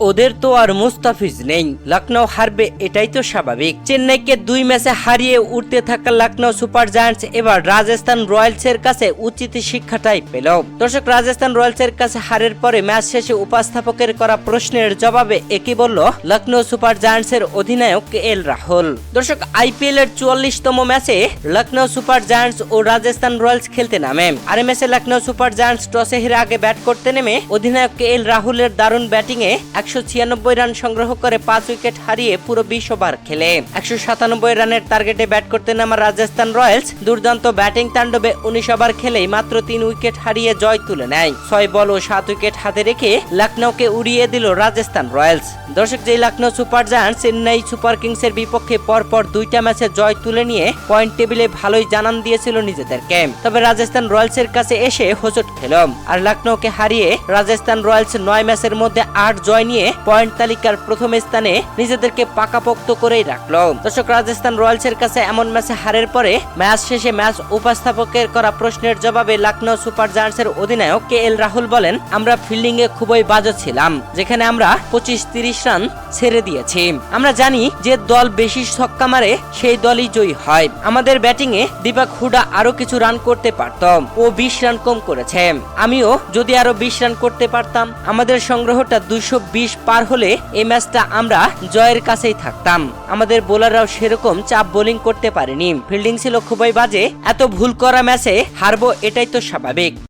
ওদের তো আর মুস্তাফিজ নেই। লখনৌ হারবে, এটাই তো স্বাভাবিক। চেন্নাইকে দুই ম্যাচে হারিয়ে উঠতে থাকা লখনৌ সুপার জায়ান্টস এবার রাজস্থান রয়্যালসের কাছে উচিত শিক্ষাটাই পেল। দর্শক, রাজস্থান রয়্যালসের কাছে হারের পরে ম্যাচ শেষে উপস্থাপকের করা প্রশ্নের জবাবে একই বলল লখনৌ সুপার জায়ান্টসের অধিনায়ক কে এল রাহুল। দর্শক আইপিএল এর চুয়াল্লিশতম ম্যাচে লখনৌ সুপার জায়ান্টস ও রাজস্থান রয়্যালস খেলতে নামে। আর ম্যাচে লখনৌ সুপার জায়ান্টস টসে হেরে আগে ব্যাট করতে নেমে অধিনায়ক কে এল রাহুলের দারুণ ব্যাটিং এ একশো ছিয়ানব্বই রান সংগ্রহ করে পাঁচ উইকেট হারিয়ে পুরো বিশ ওভার খেলে। একশো সাতানব্বই রানের টার্গেটে ব্যাট করতে নামা রাজস্থান রয়্যালস দুর্দান্ত ব্যাটিং তাণ্ডবে উনিশ ওভার খেলেই মাত্র তিন উইকেট হারিয়ে জয় তুলে নেয়। ছয় বল ও সাত উইকেট হাতে রেখে লখনৌকে উড়িয়ে দিল রাজস্থান রয়্যালস। দর্শক, যেই Lucknow super giants, Chennai super কিংসের বিপক্ষে পরপর দুইটা ম্যাচে জয় তুলে নিয়ে পয়েন্ট টেবিলে ভালোই জানান দিয়েছিল নিজেদেরকে। তবে রাজস্থান রয়্যালসের কাছে এসে হোঁচট খেল। আর লখনৌকে হারিয়ে রাজস্থান রয়্যালস নয় ম্যাচের মধ্যে আট জয় নিয়ে পয়েন্ট তালিকার প্রথম স্থানে নিজেদেরকে পাকাপোক্ত করেই রাখল। দর্শক, রাজস্থান রয়্যালসের কাছে এমন ম্যাচে হারের পরে ম্যাচ শেষে ম্যাচ উপস্থাপকের করা প্রশ্নের জবাবে লখনৌ সুপার জায়ান্টসের অধিনায়ক কে এল রাহুল বলেন, আমরা ফিল্ডিং এ খুবই বাজে ছিলাম, যেখানে আমরা পঁচিশ তিরিশ রান ছেড়ে দিয়েছি। আমরা জানি যে দল বেশি ছক্কা মারে সেই দলই জয়ী হয়। আমাদের ব্যাটিং এ দীপক হুডা আরও কিছু রান করতে পারত ও বিশ রান কম করেছে। আমিও যদি আরও বিশ রান করতে পারতাম, আমাদের সংগ্রহটা দুইশো বিশ বিশ পার হলে এই ম্যাচটা আমরা জয়ের কাছেই থাকতাম। আমাদের বোলাররাও সেরকম চাপ বোলিং করতে পারেনি। ফিল্ডিং ছিল খুবই বাজে। এত ভুল করা ম্যাচে হারবো এটাই তো স্বাভাবিক।